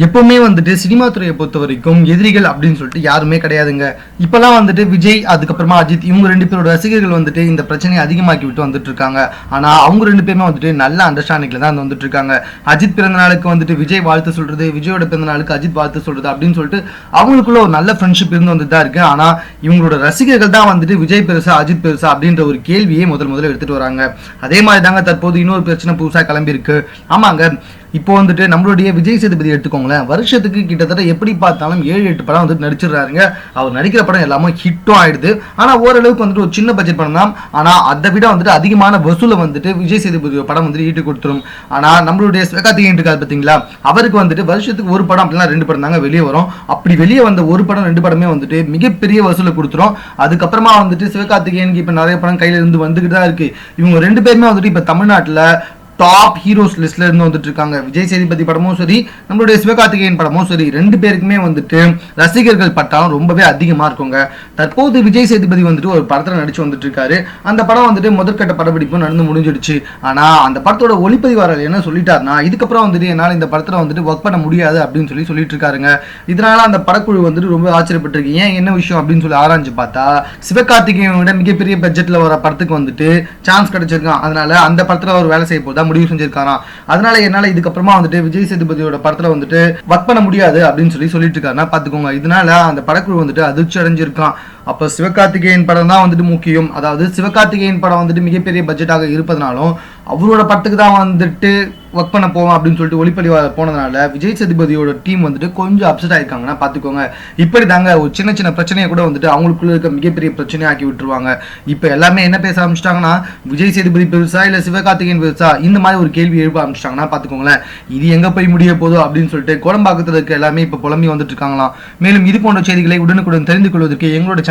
எப்பவுமே வந்துட்டு சினிமா துறையை பொறுத்த வரைக்கும் எதிரிகள் அப்படின்னு சொல்லிட்டு யாருமே கிடையாதுங்க. இப்பெல்லாம் வந்துட்டு விஜய் அதுக்கப்புறமா அஜித் இவங்க ரெண்டு பேரோட ரசிகர்கள் வந்துட்டு இந்த பிரச்சனையை அதிகமாக்கி விட்டு வந்துட்டு இருக்காங்க. ஆனா அவங்க ரெண்டு பேருமே வந்துட்டு நல்ல அண்டர்ஸ்டாண்டிங்ல தான் வந்துட்டு இருக்காங்க. அஜித் பிறந்த நாளுக்கு வந்துட்டு விஜய் வாழ்த்து சொல்றது விஜயோட பிறந்த நாளுக்கு அஜித் வாழ்த்து சொல்றது அப்படின்னு சொல்லிட்டு அவங்களுக்குள்ள ஒரு நல்ல ஃப்ரெண்ட்ஷிப் இருந்து வந்துட்டு தான் இருக்கு. ஆனா இவங்களோட ரசிகர்கள் தான் வந்துட்டு விஜய் பெருசா அஜித் பெருசா அப்படின்ற ஒரு கேள்வியை முதல் முதல்ல எடுத்துட்டு வராங்க. அதே மாதிரி தாங்க தற்போது இன்னொரு பிரச்சனை புதுசா கிளம்பி இருக்கு ஆமாங்க இப்போ வந்துட்டு நம்மளுடைய விஜய் சேதுபதி எடுத்துக்கோங்களேன் வருஷத்துக்கு கிட்டத்தட்ட எப்படி பார்த்தாலும் ஏழு எட்டு படம் வந்துட்டு நடிச்சிடுறாருங்க. அவர் நடிக்கிற படம் எல்லாமே ஹிட்டும் ஆயிடுது. ஆனால் ஓரளவுக்கு வந்துட்டு ஒரு சின்ன பட்ஜெட் படம் தான். ஆனால் அதை விட வந்துட்டு அதிகமான வசூலை வந்துட்டு விஜய் சேதுபதி படம் வந்துட்டு ஈட்டு கொடுத்துரும். ஆனால் நம்மளுடைய சிவகார்த்திகேயன் இருக்காது பார்த்தீங்களா? அவருக்கு வந்துட்டு வருஷத்துக்கு ஒரு படம் அப்படிலாம் ரெண்டு படம் தாங்க வெளியே வரும். அப்படி வெளியே வந்த ஒரு படம் ரெண்டு படமே வந்துட்டு மிகப்பெரிய வசூலை கொடுத்துரும். அதுக்கப்புறமா வந்துட்டு சிவகார்த்திகேயனுக்கு இப்போ நிறைய படம் கையில இருந்து வந்துகிட்டு தான் இருக்கு. இவங்க ரெண்டு பேருமே வந்துட்டு இப்போ தமிழ்நாட்டில் டாப் ஹீரோஸ் லிஸ்ட்ல இருந்து வந்துட்டு இருக்காங்க. விஜய் சேதுபதி படமும் சரி நம்மளுடைய சிவகார்த்திகேயன் படமும் சரி ரெண்டு பேருக்குமே வந்துட்டு ரசிகர்கள் பட்டாலும் ரொம்பவே அதிகமா இருக்குங்க. தற்போது விஜய் சேதுபதி வந்துட்டு ஒரு படத்துல நடிச்சு வந்துட்டு இருக்காரு. அந்த படம் வந்துட்டு முதற்கட்ட படப்பிடிப்பு நடந்து முடிஞ்சிடுச்சு. ஆனா அந்த படத்தோட ஒளிப்பதிவாளர் என்ன சொல்லிட்டாருன்னா இதுக்கப்புறம் வந்துட்டு என்னால் இந்த படத்துல வந்துட்டு ஒர்க் பண்ண முடியாது அப்படின்னு சொல்லி சொல்லிட்டு இருக்காருங்க. இதனால அந்த படக்குழு வந்துட்டு ரொம்ப ஆச்சரியப்பட்டிருக்கு. ஏன் என்ன விஷயம் அப்படின்னு சொல்லி ஆராய்ஞ்சு பார்த்தா சிவகார்த்திகேயனோட விட மிகப்பெரிய பட்ஜெட்ல வர படத்துக்கு வந்துட்டு சான்ஸ் கிடைச்சிருக்கான். அதனால அந்த படத்துல அவர் வேலை செய்ய போதா முடிவு செஞ்சிருக்காராம் அதனால என்னால இதுக்கப்புறமா வந்துட்டு விஜய் சேதுபதியோட படத்துல வந்துட்டு ஒர்க் பண்ண முடியாது அப்படின்னு சொல்லி சொல்லிட்டு இருக்காருன்னா பாத்துக்கோங்க. இதனால அந்த படக்குழு வந்துட்டு அதிர்ச்சி அடைஞ்சிருக்கான் அப்போ சிவகார்த்திகேயன் படம் தான் வந்துட்டு முக்கியம். அதாவது சிவகார்த்திகேயன் படம் வந்துட்டு மிகப்பெரிய பட்ஜெட்டாக இருப்பதனாலும் அவரோட படத்துக்கு தான் வந்துட்டு ஒர்க் பண்ண போவோம் அப்படின்னு சொல்லிட்டு ஒளிப்பதிவா போனதுனால விஜய் சதுபதியோட டீம் வந்துட்டு கொஞ்சம் அப்செட் ஆயிருக்காங்கன்னா பார்த்துக்கோங்க. இப்படி தாங்க ஒரு சின்ன சின்ன பிரச்சனையை கூட வந்துட்டு அவங்களுக்குள்ள இருக்க மிகப்பெரிய பிரச்சனையை ஆக்கி விட்டுருவாங்க. இப்போ எல்லாமே என்ன பேச ஆரம்பிச்சிட்டாங்கன்னா விஜய் சேதுபதி பெருசா இல்லை சிவகார்த்திகேயன் பெருசா இந்த மாதிரி ஒரு கேள்வி எழுப்ப ஆரம்பிச்சிட்டாங்கன்னா பார்த்துக்கோங்களேன். இது எங்கே போய் முடிய போதோ அப்படின்னு சொல்லிட்டு கோடம்பாக்கத்துல இருக்க எல்லாமே இப்போ புலம்பி வந்துட்டு இருக்காங்களாம். மேலும் இது போன்ற செய்திகளை உடனுக்குடன் தெரிந்து கொள்வதற்கு எங்களோட